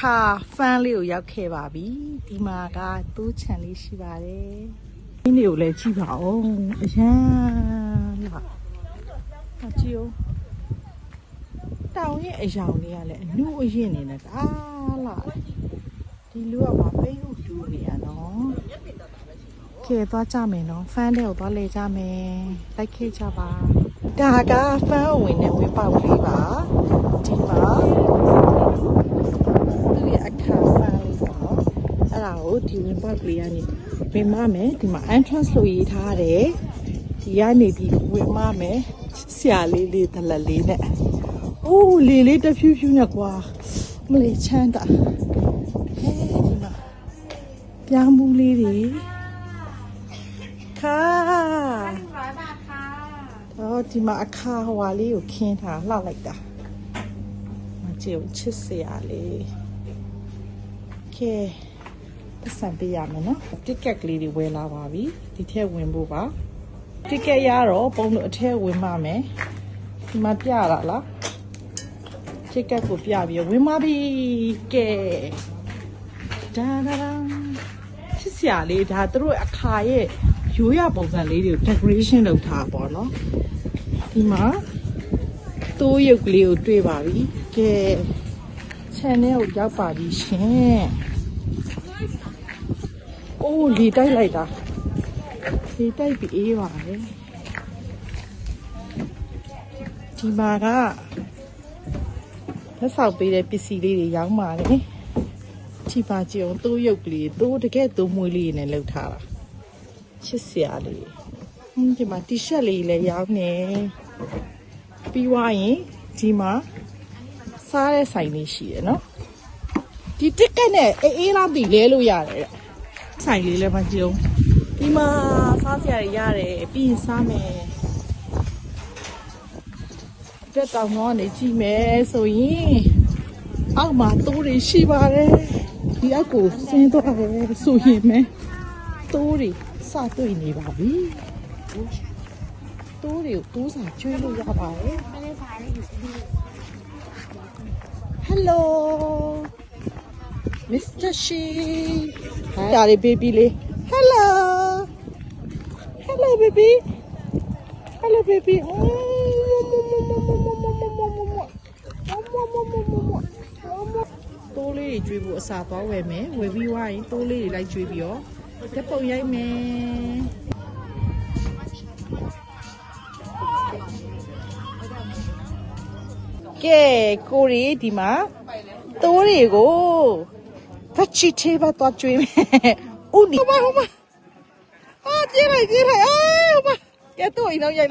အခါဖန်းလေးကိုရောက်ခဲ့ပါပြီဒီမှာကတိုးချန်လေးရှိပါတယ်ဒီနေ့ကိုလည်းကြည့်ပါဦးအရန်လာအကြည့်ဦးတောင်ရဲ့အယောင်လေးကလည်းအနုအရင်နေနဲ့ကားလာဒီလူကမှပိတ်ဟုတ်တူနေရနော်ကဲသွားကြမယ်နော်ဖန်းတဲ့ကိုသွားလေကြမယ်လိုက်ခဲ့ကြပါဒါကဖန်းအဝင်နဲ့ဝင်ပေါက်လေးပါဒီမှာသူရဲ့အခါဖန်းလေးပေါ့နော် တာကိုဒီဝင်ပေါက်ကလေးကနေဝင်မမယ်ဒီမှာ entrance လို့ရေးထားတယ်ဒီကနေဒီဝင်မမယ်ဆရာလေးလေးတလက်လေးနဲ့အိုးလေလေးတဖြူးဖြူးနဲ့ကွာမလေးချမ်းတာဟဲ့ဒီမှာပြောင်းဘူးလေးတွေခါတော့ဒီမှာအခါဟွာလေးကိုခင်းထားလှလိုက်တာမကြည့်ချစ်စရာလေး Okay. ပတ်စံပေးရမယ်နော်တစ်ကက်ကလေးတွေဝယ်လာပါပြီဒီထက်ဝင်ဖို့ပါတစ်ကက်ရတော့ပုံလို့အထက်ဝင်ပါမယ်ဒီမှာပြရတာလားတစ်ကက်ကိုပြပြီးဝင်ပါပြီကဲဒါဒါဒါချစ်စရာလေးဒါသူတို့အခါရဲ့ရိုးရပုံစံလေးတွေကို decoration လုပ်ထားပါတော့နော်ဒီမှာတိုးရုပ်ကလေးကိုတွေ့ပါပြီကဲ channel ကိုရောက်ပါပြီရှင် အိုးလီတိုက်လိုက်တာလီတိုက်ပြီးအေးပါတယ်ဒီမှာကလက်ဆောက်ပေးတဲ့ပစ္စည်းလေးတွေရောင်းပါတယ်ဒီပါကြည့်အောင်တိုးရုပ်ကလေးတိုးတကယ်တိုးမွေးလေးနဲ့လှုပ်ထားတာချစ်စရာလေးဟင်းဒီမှာ t-shirt လေးလည်းရောင်းနေပြီးွားရင်ဒီမှာစားတဲ့ဆိုင်လေးရှိတယ်နော်ဒီတစ်ကက်နဲ့အေးအေးလောက်ပြီးလဲလို့ရတယ်တဲ့ ဆိုင်လေးလည်းမကြုံဒီမှာစားစရာတွေရတယ်ပြီးရင်စားမယ်တက်တောင်တော့နေကြည့်မယ်ဆိုရင်အောက်မှာတိုးတွေရှိပါတယ်ဒီအောက်ကိုဆင်းသွားတယ်ဆိုရင်မယ်တိုးတွေစတွေ့နေပါပြီတိုးတွေကိုတိုးစာကျွေးလို့ရပါတယ်ဟယ်လို Mr. She ဒါလေး baby လေး Hello Hello baby Hello baby တိုးလေးတွေကျွေးဖို့အစာသွားဝယ်မယ်ဝယ်ပြီးွားရင်တိုးလေးတွေလိုက်ကျွေးပြီးတော့တက်ပုံရိုက်မယ်ကဲကိုရီဒီမှာတိုးတွေကို ဗချီသေးပါတော့ကျွေးမယ်ဦးဒီဟိုမဟိုမအာကျေးလိုက်ကျေးလိုက်အာဟိုမကဲတော့အိမ်တော့ရိုက်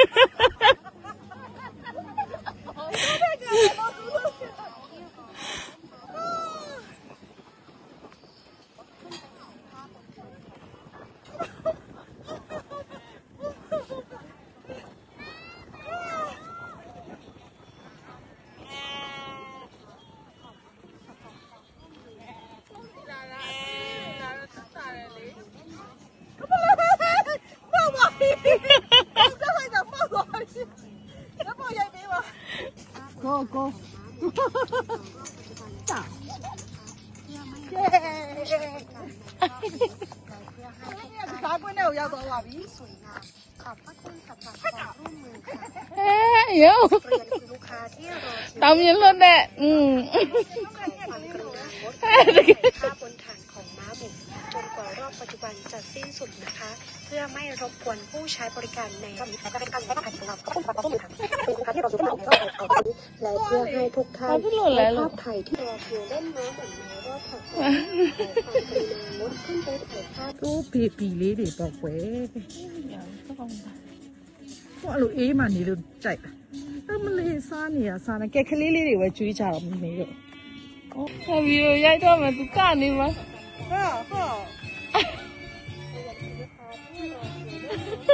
거자เย้สาวคนนี้เอายาตัววีสวยงาขอบพระรุ่วมมืเฮ้ยเดี๋ยวต้าที่รอคิวตามยินเลแหละอืม ความ ปัจจุบันจะสิ้นสุดนะคะ เพื่อไม่รบกวนผู้ใช้บริการในระบบการขับถ่ายของรัฐและเพื่อให้ทุกท่านได้ภาพไทยที่รอคิวเล่นม้าหมุนไม้รอบถัดไปมดขึ้นไปถ่ายภาพรูปผีผีลีดิบอกเว้ยว่าลูกเอ้มันนี่ลูกใจเออมันเลยซ่านี่อะซ่านะแกคลีลีดิว่าจุยจ๋ามันไม่รู้哦，那比如伢多嘛，都干的嘛。好好。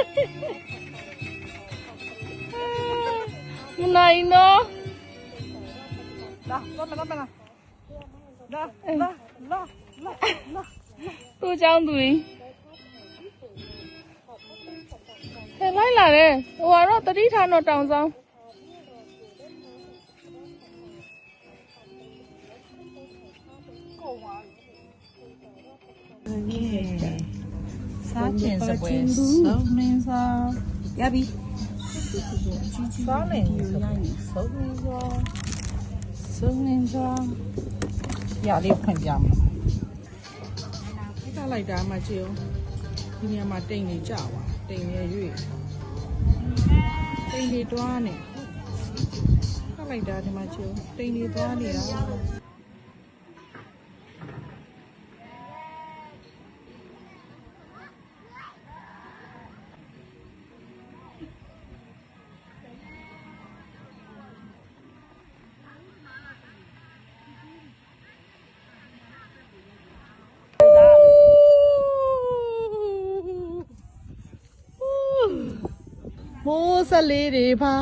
ကြီးဟဲ့လိုက်လာတယ်ဟိုကတော့တတိထားတော့တောင်ဆောင် စားကျင်စပွဲဆုံးမင်းစားရပြီစားနေရရင်ဆုံးမင်းစားဆုံးမင်းစားရလေးဖွင့်ပြမယ်ခက်လိုက်တာမှကြည့်ဦးဒီနေရာမှာတိမ်နေကြပါတိမ်နေရွေ့တိမ်နေတွားနေခက်လိုက်တာဒီမှာကြည့်ဦးတိမ်နေတွားနေတာ မိုးဆက်လေးတွေပါ